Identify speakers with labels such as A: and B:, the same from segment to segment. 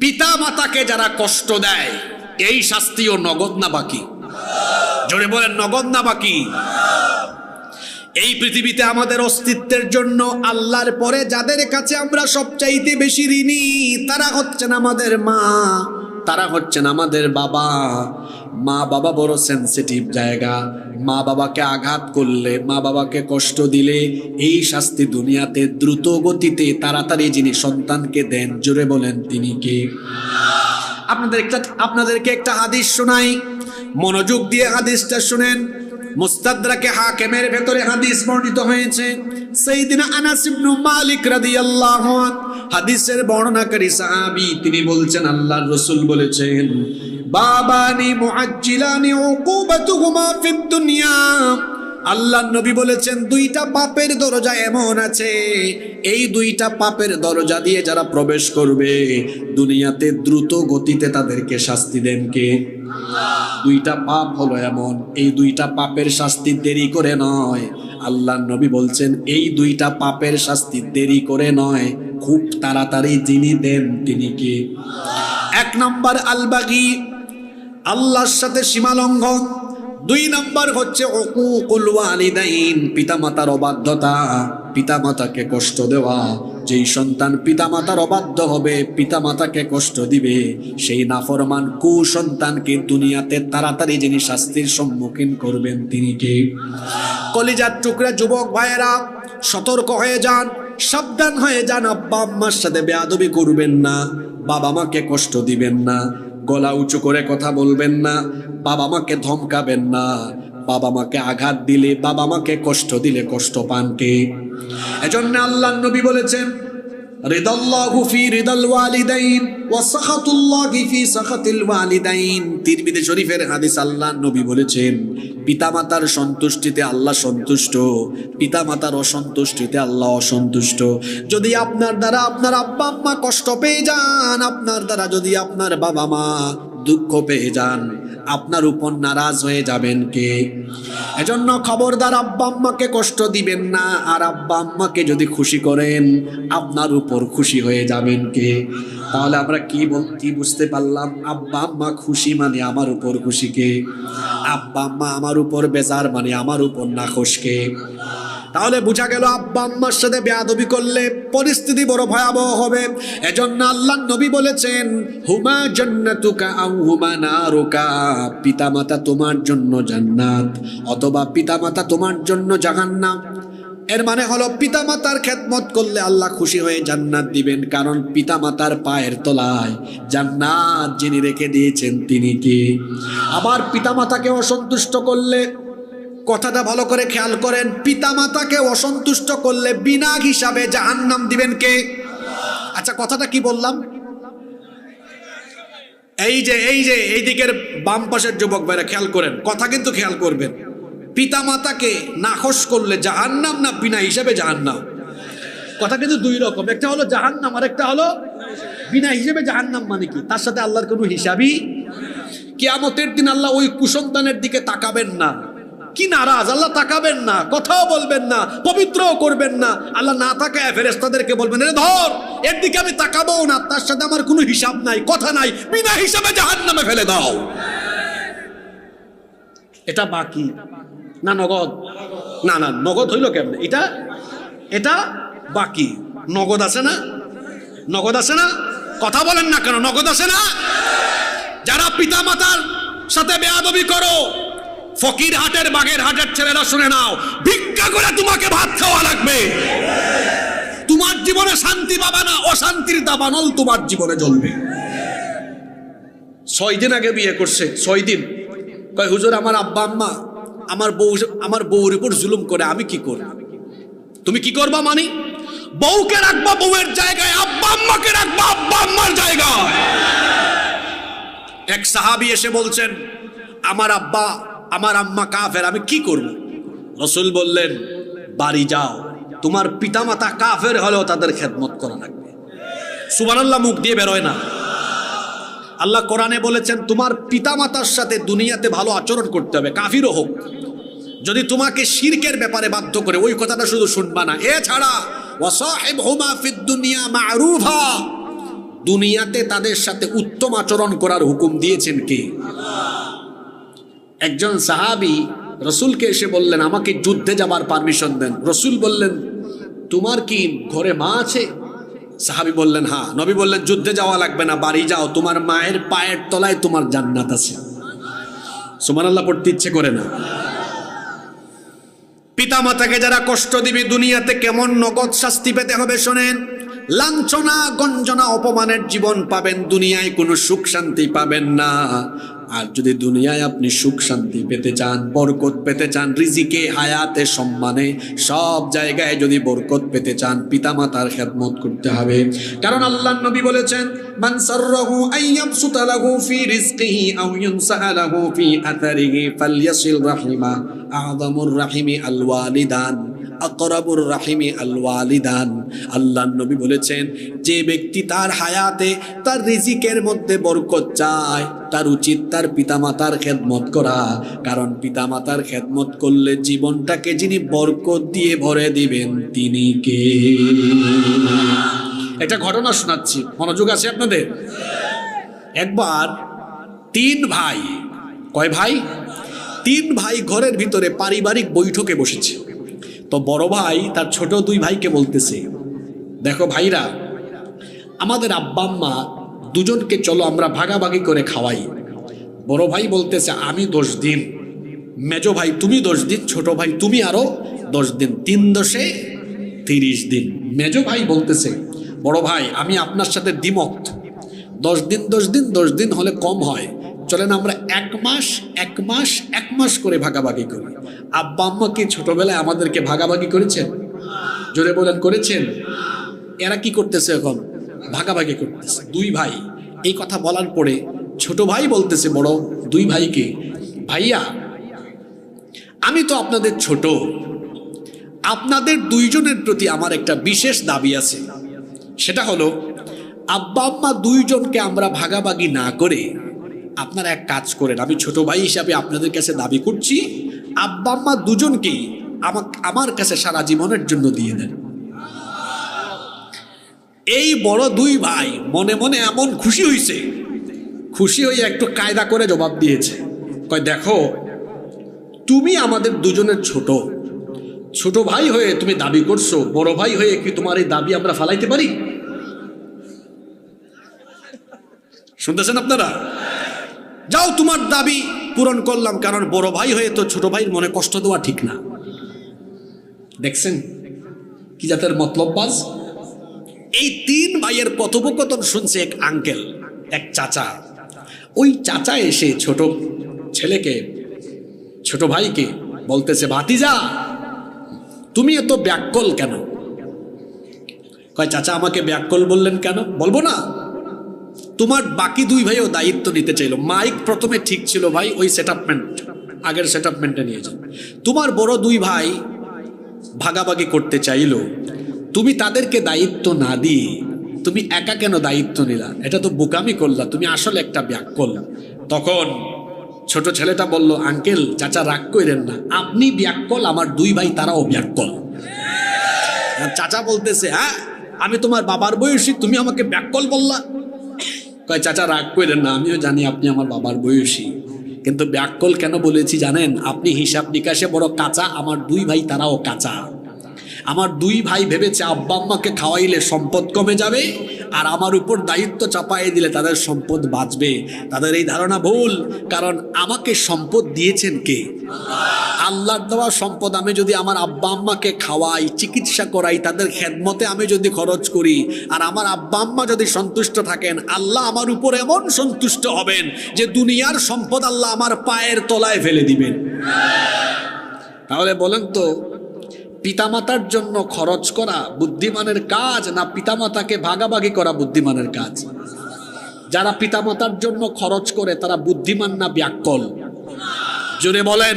A: পিতা মাতাকে যারা কষ্ট দেয়, এই শাস্তিও নগদ না বাকি? জোরে বলেন, নগদ না বাকি? এই পৃথিবীতে আমাদের অস্তিত্বের জন্য আল্লাহর পরে যাদের কাছে আমরা সবচাইতে বেশি ঋণী, তারা হচ্ছেন আমাদের মা, তারা হচ্ছেন আমাদের বাবা। মা বাবা বড় সেন্সিটিভ জায়গা। মা বাবাকে আঘাত করলে, মা বাবাকে কষ্ট দিলে এই শাস্তি দুনিয়াতে দ্রুত গতিতে তাড়াতাড়ি যিনি সন্তানকে দেন, জোরে বলেন তিনি কে? আপনাদের একটা, আপনাদেরকে একটা হাদিস শোনাই। মনোযোগ দিয়ে হাদিসটা শুনেন। মুস্তাদরাকে হাকেমের ভেতরে হাদিস বর্ণিত হয়েছে। সেইদিন আনাস ইবনু মালিক রাদিয়াল্লাহু আন হাদিসের বর্ণনাকারী সাহাবী, তিনি বলছেন, আল্লাহর রাসূল বলেছেন বাবানি মুআজ্জিলানি উকুবাতুহুমা ফিদ দুনিয়া। আল্লাহ নবী বলেছেন, দুইটা পাপের দরজা এমন আছে, এই দুইটা পাপের দরজা দিয়ে যারা প্রবেশ করবে, দুনিয়াতে দ্রুত গতিতে তাদেরকে শাস্তি দেন কে? দুইটা পাপ হলো এমন, এই দুইটা পাপের শাস্তি দেরি করে নয়। আল্লাহ নবী বলছেন, এই দুইটা পাপের শাস্তি দেরি করে নয়, খুব তাড়াতাড়ি যিনি দেন তিনি কে? এক নম্বর আলবাগি আল্লাহর সাথে সীমালঙ্ঘন দুই নম্বর হচ্ছে অকুকুল ওয়ালিদাইন, পিতামাতার অবাধ্যতা। পিতামাতাকে কষ্ট দেওয়া, যেই সন্তান পিতামাতার অবাধ্য হবে, পিতামাতাকে কষ্ট দিবে। সেই নাফরমান কুসন্তানকে দুনিয়াতে তাড়াতাড়ি যিনি শাস্তির সম্মুখীন করবেন তিনি কে? কলিজার টুকরা যুবক ভাইয়েরা, সতর্ক হয়ে যান, সাবধান হয়ে যান, আব্বা আম্মার সাথে বেয়াদবি করবেন না বাবা মাকে কষ্ট দিবেন না। গলা উঁচু করে কথা বলবেন না। বাবা মাকে ধমকাবেন না। বাবা মাকে আঘাত দিলে, বাবা মাকে কষ্ট দিলে কষ্ট পান কে এজন্য আল্লাহ নবী বলেছেন হাদিস আল্লাহ নবী বলেছেন সন্তুষ্টিতে আল্লাহ সন্তুষ্ট, পিতামাতার অসন্তুষ্টিতে আল্লাহ অসন্তুষ্ট। যদি আপনার দ্বারা আপনার আব্বা আম্মা কষ্ট পেয়ে যান, আপনার দ্বারা যদি আপনার বাবা মা দুঃখ পেয়ে যান। আপনার উপর নারাজ হয়ে যাবেন কে? এজন্য খবরদার আব্বা আম্মাকে কষ্ট দিবেন না। আর আব্বা আম্মাকে যদি খুশি করেন, আপনার উপর খুশি হয়ে যাবেন কে? তাহলে আমরা কি বল, কি বুঝতে পারলাম? আব্বা আম্মা খুশি মানে আমার উপর খুশি কে? আব্বা আম্মা আমার উপর বেজার মানে আমার উপর না কে? তাহলে বোঝা গেল আব্বা আম্মার সাথে বেয়াদবি করলে পরিস্থিতি বড় ভয়াবহ হবে। এজন্য আল্লাহ নবী বলেছেন, হুমা জান্নাতুকা আও হুমা নারুকা, পিতামাতা তোমার জন্য জান্নাত অথবা পিতামাতা তোমার জন্য জাহান্নাম। এর মানে হলো পিতামাতার খেদমত করলে আল্লাহ খুশি হয়ে জান্নাত দিবেন, কারণ পিতামাতার পায়ের তলায় জান্নাত যিনি রেখে দিয়েছেন তিনি কি? আবার পিতামাতাকে অসন্তুষ্ট করলে কথাটা ভালো করে খেয়াল করেন। পিতামাতাকে অসন্তুষ্ট করলে বিনা হিসাবে জাহান্নাম দিবেন কে? আচ্ছা কথাটা কি বললাম? এই যে এই যে, এই দিকের বাম পাশের যুবক ভাইরা, খেয়াল করেন। কথা কিন্তু খেয়াল করবেন। পিতামাতাকে নাখোশ করলে জাহান্নাম না বিনা হিসাবে জাহান্নাম? কথা কিন্তু দুই রকম। একটা হলো জাহান্নাম আর একটা হলো বিনা হিসেবে জাহান্নাম মানে কি? তার সাথে আল্লাহর কোনো হিসাবই কেয়ামতের দিন আল্লাহ ওই কুসন্তানের দিকে তাকাবেন না। কি নারাজ? আল্লাহ তাকাবেন না, কথাও বলবেন না, পবিত্রও করবেন না। আল্লাহ না তাকায় ফেরেস্তাদেরকে বলবেন ধর, এর দিকে আমি তাকাবো না, তার সাথে আমার কোনো হিসাব নাই, কথা নাই। বিনা হিসাবে জাহান নামে ফেলে দাও। এটা বাকি। না, নগদ। না না, নগদ হইল কেমন? এটা এটা বাকি। নগদ আছে না? নগদ আছে না? কথা বলেন না কেন, নগদ আছে না? যারা পিতা মাতার সাথে বেয়াদবি করো ফকির হাটের বাগের হাটের ছেলেরা, শুনে নাও। ভিক্ষা করে তোমাকে ভাত খাওয়া লাগবে। তোমার জীবনে শান্তি পাবা না, অশান্তির দাবানল তোমার জীবনে জ্বলবে। ছয় দিন আগে বিয়ে করছে, ছয় দিন। কয়, হুজুর, আমার আব্বা আম্মা আমার বউ, আমার বউর উপর জুলুম করে, আমি কি করব? তুমি কি করবা, মানি? বউকে রাখবা বউয়ের জায়গায়, আব্বা আম্মাকে রাখবা আব্বা আম্মার জায়গায়। এক সাহাবি এসে বলছেন, আমার আব্বা আমার আম্মা কাফের, আমি কি করব? রসুল বললেন, বাড়ি যাও। তোমার পিতামাতা কাফের হলেও তাদের খেদমত করা লাগবে। সুবহানাল্লাহ, মুখ দিয়ে বেরোয় না। আল্লাহ কোরআনে বলেছেন, তোমার পিতামাতার সাথে দুনিয়াতে ভালো আচরণ করতে হবে, কাফিরও হোক। যদি তোমাকে শিরকের ব্যাপারে বাধ্য করে, ওই কথাটা শুধু শুনবা না। এছাড়া দুনিয়া মারুফা। দুনিয়াতে তাদের সাথে উত্তম আচরণ করার হুকুম দিয়েছেন কে? একজন সাহাবি রসুলকে এসে বললেন, আমাকে যুদ্ধে যাবার পারমিশন দেন। রসুল বললেন, তোমার কি ঘরে মা আছে? সাহাবি বললেন হ্যাঁ। নবী বললেন, যুদ্ধে যাওয়া লাগবে না, বাড়ি যাও। তোমার মায়ের পায়ের তলায় তোমার জান্নাত আছে। সুমান আল্লাহ পড়তে ইচ্ছে করে না? পিতা মাতাকে যারা কষ্ট দিবে দুনিয়াতে, কেমন নগদ শাস্তি পেতে হবে শোনেন? লাঞ্ছনা, গঞ্জনা, অপমানের জীবন পাবেন। দুনিয়ায় কোনো সুখ শান্তি পাবেন না। আর যদি দুনিয়ায় আপনি সুখ শান্তি পেতে চান, বরকত পেতে চান, রিজিকে, হায়াতে, সম্মানে, সব জায়গায় যদি বরকত পেতে চান, পিতামাতার খেদমত করতে হবে। কারণ আল্লাহ নবী বলেছেন, মান ফি রাহিমা রাহিমি আল আকরাবুর রাহিমি আল ওয়ালিদান আল্লাহ নবী বলেছেন, যে ব্যক্তি তার হায়াতে, তার রিজিকের মধ্যে বরকত চায়, তার উচিত তার পিতামাতার খেদমত করা। কারণ পিতামাতার খেদমত করলে জীবনটাকে যিনি বরকত দিয়ে ভরে দিবেন, তিনি কে? একটা ঘটনা শোনাচ্ছি। মনোযোগ আছে আপনাদের? একবার তিন ভাই, কয় ভাই? তিন ভাই ঘরের ভিতরে পারিবারিক বৈঠকে বসেছে। তো বড় ভাই তার ছোট দুই ভাইকে বলতেছে, দেখো ভাইরা, আমাদের আব্বা আম্মা দুজনকে চলো আমরা ভাগাভাগি করে খাওয়াই। বড় ভাই বলতেছে, আমি দশ দিন, মেজো ভাই তুমি দশ দিন, ছোট ভাই তুমি আরও দশ দিন, তিন দশে তিরিশ দিন। মেজো ভাই বলতেছে, বড় ভাই, আমি আপনার সাথে দ্বিমত। দশ দিন দশ দিন দশ দিন হলে কম হয়। চলেন আমরা এক মাস এক মাস এক মাস করে ভাগাভাগি করি। আব্বা আম্মা কি ছোটবেলায় আমাদেরকে ভাগাভাগি করেছেন? জোরে বলেন, করেছেন? এরা কি করতেছে এখন? ভাগাভাগি করতেছে। দুই ভাই। এই কথা বলার পরে ছোট ভাই বলতেছে, বড় দুই ভাইকে, ভাইয়া, আমি তো আপনাদের ছোট। আপনাদের দুইজনের প্রতি আমার একটা বিশেষ দাবি আছে। সেটা হলো, আব্বা আম্মা দুইজনকে আমরা ভাগাভাগি না করে আপনারা এক কাজ করেন, আমি ছোট ভাই হিসাবে আপনাদের কাছে দাবি করছি, আব্বা আম্মা দুজনকেই আমাকে, আমার কাছে সারা জীবনের জন্য দিয়ে দেন। এই বড় দুই ভাই মনে মনে এমন খুশি হইছে, খুশি হয়ে একটু কায়দা করে জবাব দিয়েছে, কয়, দেখো, তুমি আমাদের দুজনের ছোট ছোট ভাই হয়ে তুমি দাবি করছ, বড় ভাই হয়ে কি তোমার এই দাবি আমরা ফালাইতে পারি? শুনতেছেন আপনারা? যাও তোমার দাবি পূরণ করলাম, কারণ বড় ভাই হয়ে তো ছোট ভাইয়ের মনে কষ্ট দেওয়া ঠিক না। দেখছেন কি জাতের মতলববাজ? এই তিন ভাইয়ের কথোপকথন শুনছে এক আঙ্কেল এক চাচা। ওই চাচা এসে ছোট ছেলেকে, ছোট ভাইকে বলতেছে, ভাতিজা, তুমি এত ব্যাকল কেন? কয়, চাচা আমাকে ব্যাকল বললেন কেন? বলব না তোমার বাকি দুই ভাইও দায়িত্ব নিতে চাইলো। মাইক প্রথমে ঠিক ছিল ভাই ওই সেটআপমেন্ট আগের সেটআপমেন্টে নিয়েছে তোমার বড় দুই ভাই ভাগাভাগি করতে চাইলো। তুমি তাদেরকে দায়িত্ব না দিয়ে তুমি একা কেন দায়িত্ব নিলা? এটা তো বোকামি করলা, তুমি আসলে একটা ব্যাকল তখন ছোট ছেলেটা বলল, আঙ্কেল, চাচা রাগ কইরেন না। আপনি ব্যাকল আমার দুই ভাই তারাও ব্যাকল আর চাচা বলতেছে হ্যাঁ আমি তোমার বাবার বয়সী, তুমি আমাকে ব্যাকল বললা। কয়, চাচা, রাগ করেন না, আমিও জানি আপনি আমার বাবার বয়সী। কিন্তু ব্যাকল কেন বলেছি জানেন? আপনি হিসাব নিকাশে বড় কাঁচা, আমার দুই ভাই তারাও কাঁচা। আমার দুই ভাই ভেবেছে আব্বা আম্মাকে খাওয়াইলে সম্পদ কমে যাবে, আর আমার উপর দায়িত্ব চাপাই দিলে তাদের সম্পদ বাঁচবে। তাদের এই ধারণা ভুল, কারণ আমাকে সম্পদ দিয়েছেন কে? আল্লাহর দেওয়া সম্পদ আমি যদি আমার আব্বা আম্মাকে খাওয়াই, চিকিৎসা করাই, তাদের খেদমতে আমি যদি খরচ করি, আর আমার আব্বা আম্মা যদি সন্তুষ্ট থাকেন, আল্লাহ আমার উপর এমন সন্তুষ্ট হবেন যে দুনিয়ার সম্পদ আল্লাহ আমার পায়ের তলায় ফেলে দিবেন। তাহলে বলেন তো পিতামাতার জন্য খরচ করা বুদ্ধিমানের কাজ না পিতামাতাকে ভাগাভাগি করা বুদ্ধিমানের কাজ? যারা পিতামাতার জন্য খরচ করে, তারা বুদ্ধিমান না ব্যাকল? জোরে বলেন।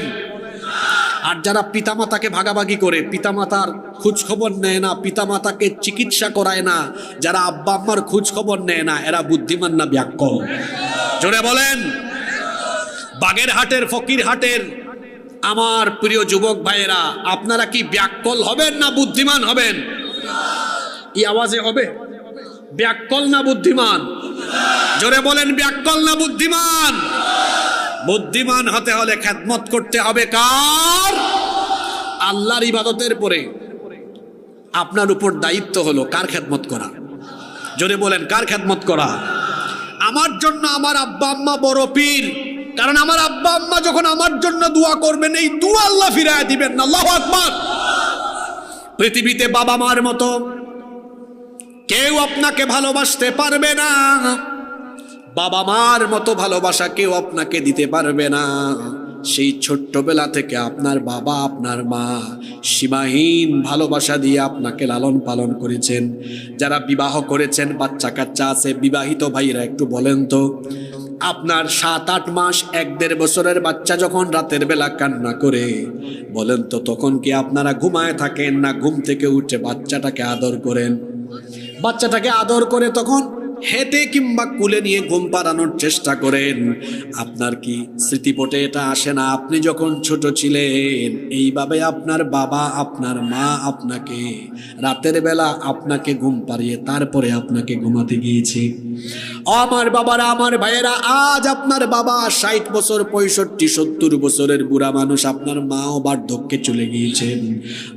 A: আর যারা পিতামাতাকে ভাগাভাগি করে, পিতামাতার খোঁজ খবর নেয় না, পিতামাতাকে চিকিৎসা করায় না, যারা আব্বা আম্মার খোঁজ খবর নেয় না, এরা বুদ্ধিমান না ব্যাকল? জোরে বলেন। বাগের হাটের ফকির হাটের আমার প্রিয় যুবক ভাইয়েরা, আপনারা কি ব্যাকল হবেন না বুদ্ধিমান হবেন? এই আওয়াজে হবে? ব্যাকল না বুদ্ধিমান? জোরে বলেন ব্যাকল না বুদ্ধিমান? বুদ্ধিমান হতে হলে খেদমত করতে হবে কার? আল্লাহর ইবাদতের পরে। আপনার উপর দায়িত্ব হলো কার খেদমত করা? জোরে বলেন, কার খেদমত করা? আমার জন্য আমার আব্বা আম্মা বড় পীর। কারণ আমার আব্বা আম্মা যখন আমার জন্য দোয়া করবেন, এই দোয়া আল্লাহ ফিরায় দিবেন না। আল্লাহ আকবার। পৃথিবীতে বাবা মার মতো কেউ আপনাকে ভালোবাসতে পারবে না। বাবা মার মতো ভালোবাসা কেউ আপনাকে দিতে পারবে না। সেই ছোট্টবেলা থেকে আপনার বাবা, আপনার মা সীমাহীন ভালোবাসা দিয়ে আপনাকে লালন পালন করেছেন। যারা বিবাহ করেছেন বাচ্চা কাচ্চা আছে, বিবাহিত ভাইরা একটু বলেন তো। আপনার সাত আট মাস, এক দেড় বছরের বাচ্চা যখন রাতের বেলা কান্না করে, বলেন তো তখন কি আপনারা ঘুমায় থাকেন না ঘুম থেকে উঠে বাচ্চাটাকে আদর করেন? বাচ্চাটাকে আদর করে তখন হেঁটে কিংবা কুলে নিয়ে ঘুম পাড়ানোর চেষ্টা করেন। আপনার কি স্মৃতিপটে এটা আসে না? আপনি যখন ছোট ছিলেন, এইভাবে আপনার বাবা, আপনার মা আপনাকে রাতের বেলা আপনাকে ঘুম পাড়িয়ে তারপরে আপনাকে ঘুমাতে গিয়েছে। আমার বাবারা, আমার ভাইয়েরা, আজ আপনার বাবা ষাট বছর, পঁয়ষট্টি, সত্তর বছরের বুড়া মানুষ আপনার মাও বার্ধক্যে চলে গিয়েছেন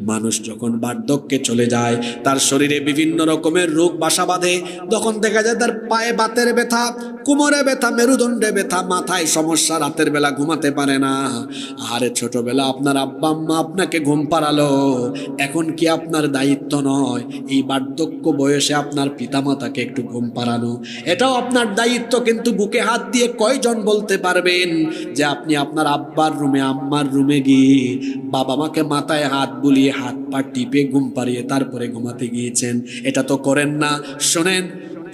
A: মানুষ যখন বার্ধক্যে চলে যায়, তার শরীরে বিভিন্ন রকমের রোগ, বাসা বাঁধে। তখন দেখা যায় তার পায়ে বাতের ব্যথা, কোমরে ব্যথা, মেরুদণ্ডে ব্যথা, মাথায় সমস্যা, রাতের বেলা ঘুমাতে পারে না। আরে ছোটবেলা আপনার আব্বা আম্মা আপনাকে ঘুম পাড়ালো। এখন কি আপনার দায়িত্ব নয়? এই বার্ধক্য বয়সে আপনার পিতামাতাকে একটু ঘুম পাড়ানো। এটাও আপনার দায়িত্ব, কিন্তু বুকে হাত দিয়ে কয়জন বলতে পারবেন যে আপনি আপনার আব্বার রুমে, আম্মার রুমে গিয়ে বাবা মাকে মাথায় হাত বুলিয়ে হাত পা টিপে ঘুম পাড়িয়ে তারপরে ঘুমাতে গিয়েছেন। এটা তো করেন না। শোনেন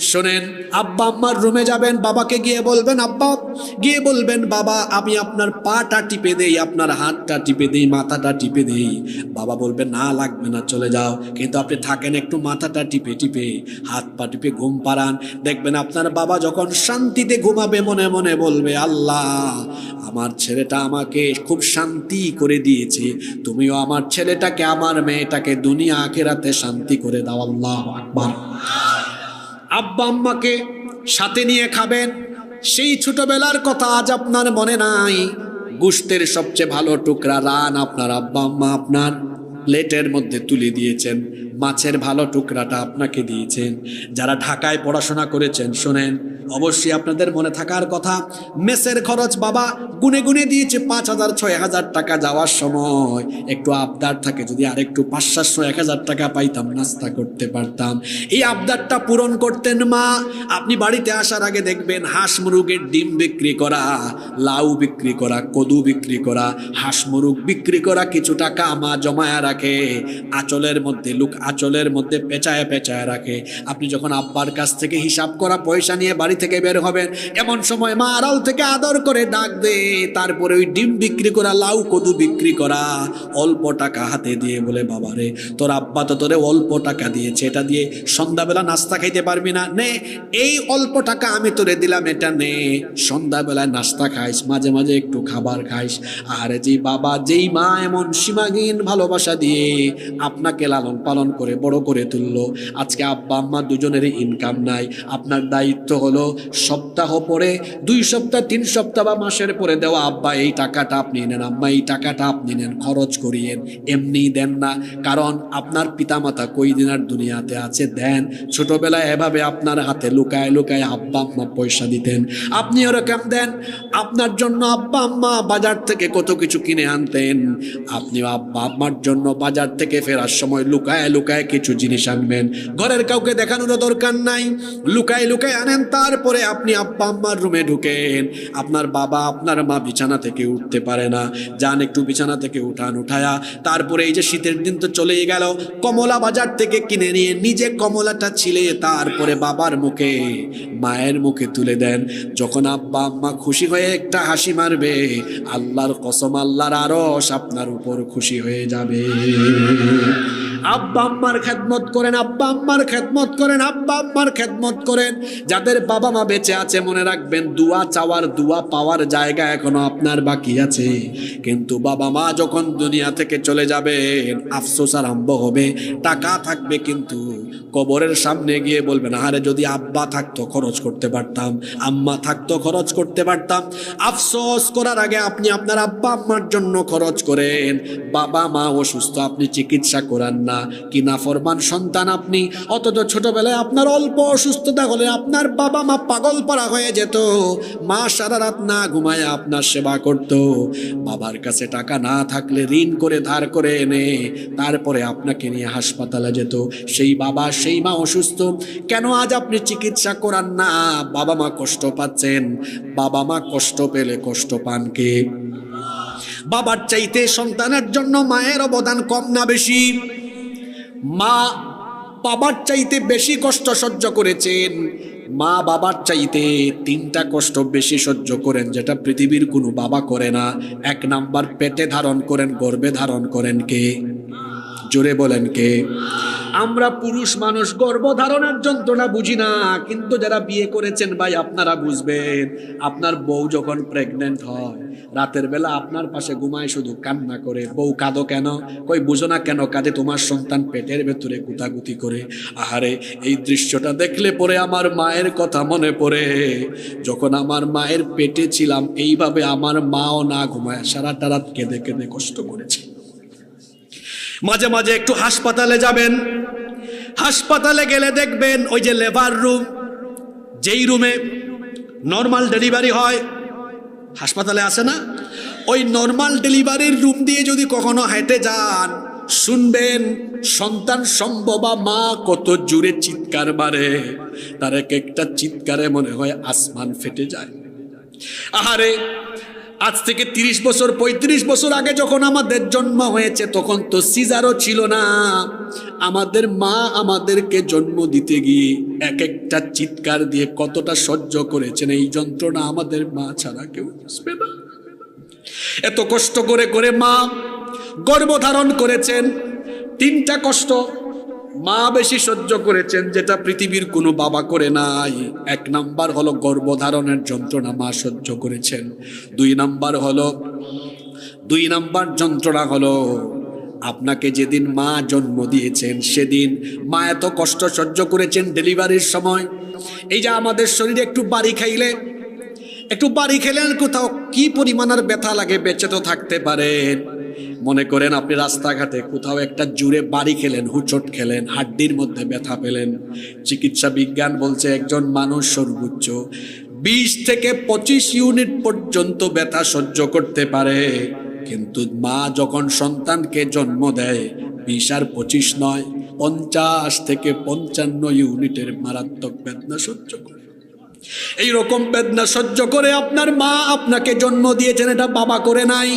A: শোনেন, আব্বা আম্মার রুমে যাবেন, বাবাকে গিয়ে বলবেন, আব্বা, গিয়ে বলবেন, বাবা, আমি আপনার পাটা টিপে দেই, আপনার হাতটা টিপে দেই, মাথাটা টিপে দেই। বাবা বলবে, না, লাগবে না, চলে যাও। কিন্তু আপনি থাকেন একটু মাথাটা টিপে টিপে, হাত পা টিপে ঘুম পাড়ান। দেখবেন আপনার বাবা যখন শান্তিতে ঘুমাবে, মনে মনে বলবে, আল্লাহ, আমার ছেলেটা আমাকে খুব শান্তি করে দিয়েছে। তুমিও আমার ছেলেটাকে, আমার মেয়েটাকে দুনিয়া আখেরাতে শান্তি করে দাও। আল্লাহ আকবার। আব্বা আম্মাকে সাথে নিয়ে খাবেন। সেই ছোটবেলার কথা আজ আপনার মনে নাই। গুস্তের সবচেয়ে ভালো টুকরা রান আপনার আব্বা আম্মা আপনার প্লেটের মধ্যে তুলে দিয়েছেন। মাছের ভালো টুকরাটা আপনাকে দিয়েছেন যারা ঢাকায় পড়াশোনা করেছেন, শোনেন, অবশ্যই আপনাদের মনে থাকার কথা, মেসের খরচ বাবা গুনে গুনে দিয়েছে পাঁচ হাজার, ছয় হাজার টাকা যাওয়ার সময়। একটু আবদার থাকে, যদি আর একটু পাঁচ সাতশো এক হাজার টাকা পাইতাম, নাস্তা করতে পারতাম। এই আবদারটা পূরণ করতেন মা, আপনি বাড়িতে আসার আগে দেখবেন হাঁস মুরগের ডিম বিক্রি করা, লাউ বিক্রি করা, কদু বিক্রি করা, হাঁস মুরগ বিক্রি করা, কিছু টাকা মা জমায়া রাখে। আঁচলের মধ্যে, লুক আঁচলের মধ্যে পেঁচায় পেঁচায় রাখে। আপনি যখন আব্বার কাছ থেকে হিসাব করা পয়সা নিয়ে বাড়ি থেকে বের হবেন, এমন সময় মা আড়াল থেকে আদর করে ডাক দে, তারপরে ওই ডিম বিক্রি করা, লাউ কদু বিক্রি করা, অল্প টাকা হাতে দিয়ে বলে বাবারে তোর আব্বা তো তোরে অল্প টাকা দিয়েছে, এটা দিয়ে সন্ধ্যাবেলা নাস্তা খাইতে পারবি না? নে, এই অল্প টাকা আমি তোরে দিলাম, এটা নে। সন্ধ্যাবেলায় নাস্তা খাইস, মাঝে মাঝে একটু খাবার খাইস। আরে যে বাবা, যেই মা এমন সীমাহীন ভালোবাসা দিয়ে আপনাকে লালন পালন করে বড় করে তুললো। আজকে আব্বা আম্মা দুজনেরই ইনকাম নাই। আপনার দায়িত্ব হলো সপ্তাহ পরে, দুই সপ্তাহ, তিন সপ্তাহ বা মাসের পরে দেওয়া, আব্বা, এই টাকাটা আপনি নেন, আম্মা, এই টাকাটা আপনি নেন, খরচ করিয়েন। এমনি দেন না। কারণ আপনার পিতামাতা কই দিন আর দুনিয়াতে আছে, দেন। ছোটবেলায় এভাবে আপনার হাতে লুকায় লুকায় আব্বা আম্মা পয়সা দিতেন। আপনি ওরকম দেন, আপনার জন্য আব্বা আম্মা বাজার থেকে কত কিছু কিনে আনতেন। আপনিও আব্বা আম্মার জন্য বাজার থেকে ফেরার সময় লুকায় লুকায় কিছু জিনিস আনবেন। ঘরের কাউকে দেখানোর দরকার নাই। লুকায় লুকায় আনেন, তারপরে আপনি আব্বা আম্মার রুমে ঢুকেন। আপনার বাবা আপনার মা বিছানা থেকে উঠতে পারে না। যান একটু বিছানা থেকে উঠান উঠায়া, তারপরে এই যে শীতের দিন তো চলেই গেল, কমলা বাজার থেকে কিনে নিয়ে নিজে কমলাটা ছিলে, তারপরে বাবার মুখে, মায়ের মুখে তুলে দেন। যখন আব্বা আম্মা খুশি হয়ে একটা হাসি মারবে, আল্লাহর কসম, আল্লাহর আরস আপনার উপর খুশি হয়ে যাবে। আব্বা আম্মার খেদমত করেন, আব্বা আম্মার খেদমত করেন, আব্বা আম্মার খেদমত করেন। যাদের বাবা মা বেঁচে আছে, মনে রাখবেন দুয়া চাওয়ার দুয়া পাওয়ার জায়গা এখনও আপনার বাকি আছে। কিন্তু বাবা মা যখন দুনিয়া থেকে চলে যাবেন, আফসোস আরম্ভ হবে, টাকা থাকবে কিন্তু কবরের সামনে গিয়ে বলবেন, আরে যদি আব্বা থাকতো, খরচ করতে পারতাম, আম্মা থাকতো, খরচ করতে পারতাম। আফসোস করার আগে আপনি আপনার আব্বা আম্মার জন্য খরচ করেন। বাবা মা অসুস্থ, আপনি চিকিৎসা করান না কি না ফরমান সন্তান আপনি? অথচ ছোটবেলায় আপনার অল্প অসুস্থতা হলে আপনার বাবা মা পাগল পাড়া হয়ে যেত। মা সারা রাত না ঘুমায় আপনার সেবা করত। বাবার কাছে টাকা না থাকলে ঋণ করে ধার করে এনে তারপরে আপনাকে নিয়ে হাসপাতালে যেত। সেই বাবা, সেই মা অসুস্থ। কেন আজ আপনি চিকিৎসা করান না? বাবা মা কষ্ট পাচ্ছেন। বাবা মা কষ্ট পেলে কষ্ট পান কে? বাবার চাইতে সন্তানের জন্য মায়ের অবদান কম না বেশি? মা বাবার চাইতে বেশি কষ্ট সহ্য করেছেন। মা বাবার চাইতে তিনটা কষ্ট বেশি সহ্য করেন, যেটা পৃথিবীর কোনো বাবা করে না। এক নাম্বার পেটে ধারণ করেন গর্বে ধারণ করেন কে? জোরে বলেন কে? আমরা পুরুষ মানুষ, গর্ভধারণের যন্ত্রণা বুঝি না, কিন্তু যারা বিয়ে করেছেন ভাই, আপনারা বুঝবেন, আপনার বউ যখন প্রেগনেন্ট হয়, রাতের বেলা আপনার পাশে ঘুমায় শুধু কান্না করে, বউ কাঁদো কেন? কই, বুঝো না কেন কাঁদে তোমার সন্তান পেটের ভেতরে গুতাগুতি করে। আহারে, এই দৃশ্যটা দেখলে পরে আমার মায়ের কথা মনে পড়ে। যখন আমার মায়ের পেটে ছিলাম, এইভাবে আমার মাও না ঘুমায়, সারাটা রাত কেঁদে কেঁদে কষ্ট করেছে। মাঝে মাঝে একটু হাসপাতালে যাবেন। হাসপাতালে গেলে দেখবেন ওই যে লেবার রুম, যেই রুমে নর্মাল ডেলিভারি হয়, হাসপাতালে আসে না, ওই নর্মাল ডেলিভারির রুম দিয়ে যদি কখনো হেঁটে যান, শুনবেন সন্তান সম্ভবা মা কত জুড়ে চিৎকার মারে, তার এক একটা চিৎকারে মনে হয় আসমান ফেটে যায়। আহারে আজ থেকে তিরিশ বছর ৩৫ বছর আগে যখন আমাদের জন্ম হয়েছে, তখন তো সিজারও ছিল না। আমাদের মা আমাদেরকে জন্ম দিতে গিয়ে এক একটা চিৎকার দিয়ে কতটা সহ্য করেছেন, এই যন্ত্রণা আমাদের মা ছাড়া কেউ বুঝবে না। এত কষ্ট করে করে মা গর্ভধারণ করেছেন, তিনটা কষ্ট মা বেশি সহ্য করেছেন যেটা পৃথিবীর কোনো বাবা করে নাই। এক নাম্বার হলো গর্ভধারণের যন্ত্রণা মা সহ্য করেছেন। দুই নাম্বার হলো, দুই নাম্বার যন্ত্রণা হলো আপনাকে যেদিন মা জন্ম দিয়েছেন, সেদিন মা এত কষ্ট সহ্য করেছেন ডেলিভারির সময়। এই যে আমাদের শরীরে একটু বাড়ি খাইলে একটু বাড়ি খেলেন কোথাও, কি পরিমাণের ব্যথা লাগে, বেঁচে তো থাকতে পারেন মনে করেন আপনি রাস্তাঘাটে কোথাও একটা জুড়ে বাড়ি খেলেন হুচট খেলেন, হাড্ডির মধ্যে ব্যথা পেলেন। চিকিৎসা বিজ্ঞান বলছে একজন মানুষ সর্বোচ্চ বিশ থেকে পঁচিশ ইউনিট পর্যন্ত ব্যথা সহ্য করতে পারে। কিন্তু মা যখন সন্তানকে জন্ম দেয়, বিশ আর পঁচিশ নয়, পঞ্চাশ থেকে পঞ্চান্ন ইউনিটের মারাত্মক বেদনা সহ্য করে। এই রকম বেদনা সহ্য করে আপনার মা আপনাকে জন্ম দিয়েছেন, এটা বাবা করে নাই।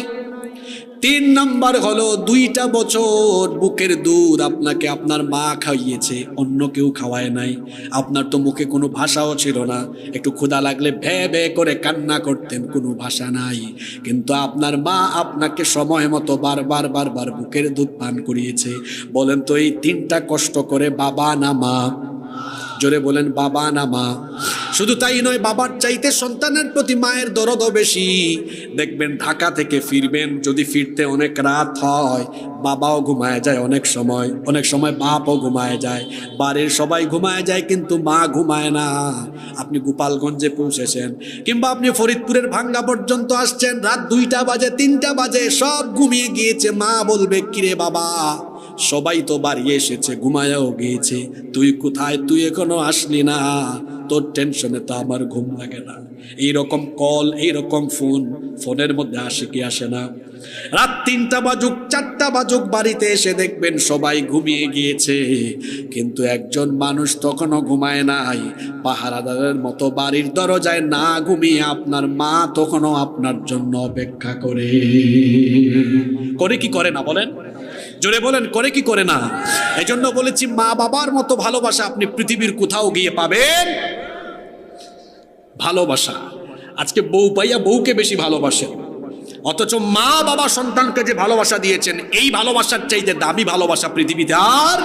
A: তিন নাম্বার হলো দুইটা বছর বুকের দুধ আপনাকে আপনার মা খাইয়েছে, অন্য কেউ খাওয়ায় নাই। আপনার তো মুখে কোনো ভাষাও ছিল না। একটু ক্ষুধা লাগলে ভে ভে করে কান্না করতেন, কোনো ভাষা নাই। কিন্তু আপনার মা আপনাকে সময় মতো বারবার বারবার বুকের দুধ পান করিয়েছে। বলেন তো এই তিনটা কষ্ট করে বাবা না মা? জোরে বলেন বাবা না মা। শুধু তাই নয়, বাবার চাইতে সন্তানের প্রতি মায়ের দরদও বেশি। দেখবেন ঢাকা থেকে ফিরবেন, যদি ফিরতে অনেক রাত হয়, বাবাও ঘুমায় যায় অনেক সময়। অনেক সময় বাপও ঘুমায় যায়। বাড়ির সবাই ঘুমায় যায়, কিন্তু মা ঘুমায় না। আপনি গোপালগঞ্জে পৌঁছেছেন, কিংবা আপনি ফরিদপুরের ভাঙ্গা পর্যন্ত আসছেন, রাত দুইটা বাজে, তিনটা বাজে, সব ঘুমিয়ে গিয়েছে। মা বলবে, কিরে বাবা সবাই তো বাড়ি এসেছে, ঘুমায়াও গিয়েছে। তুই কোথায়? তুই এখনও আসলি না। তোর টেনশনে তো আমার ঘুম লাগে না। এইরকম কল, এইরকম ফোন, ফোনের মধ্যে আসে কি আসে না। রাত তিনটা বাজুক, চারটা বাজুক, বাড়িতে এসে দেখবেন সবাই ঘুমিয়ে গিয়েছে। কিন্তু একজন মানুষ তখনও ঘুমায় নাই। পাহারাদারের মতো বাড়ির দরজায় না ঘুমিয়ে আপনার মা তখনও আপনার জন্য অপেক্ষা করে। করে কি করে না বলেন? জোরে বলেন, করে কি করে না? এজন্য জন্য বলেছি, মা বাবার মতো ভালোবাসা আপনি পৃথিবীর কোথাও গিয়ে পাবেন। ভালোবাসা। আজকে বউ পাইয়া বউকে বেশি ভালোবাসেন। অথচ মা বাবা সন্তানকে যে ভালোবাসা দিয়েছেন, এই ভালোবাসার চাইতে দামি ভালোবাসা পৃথিবীতে আর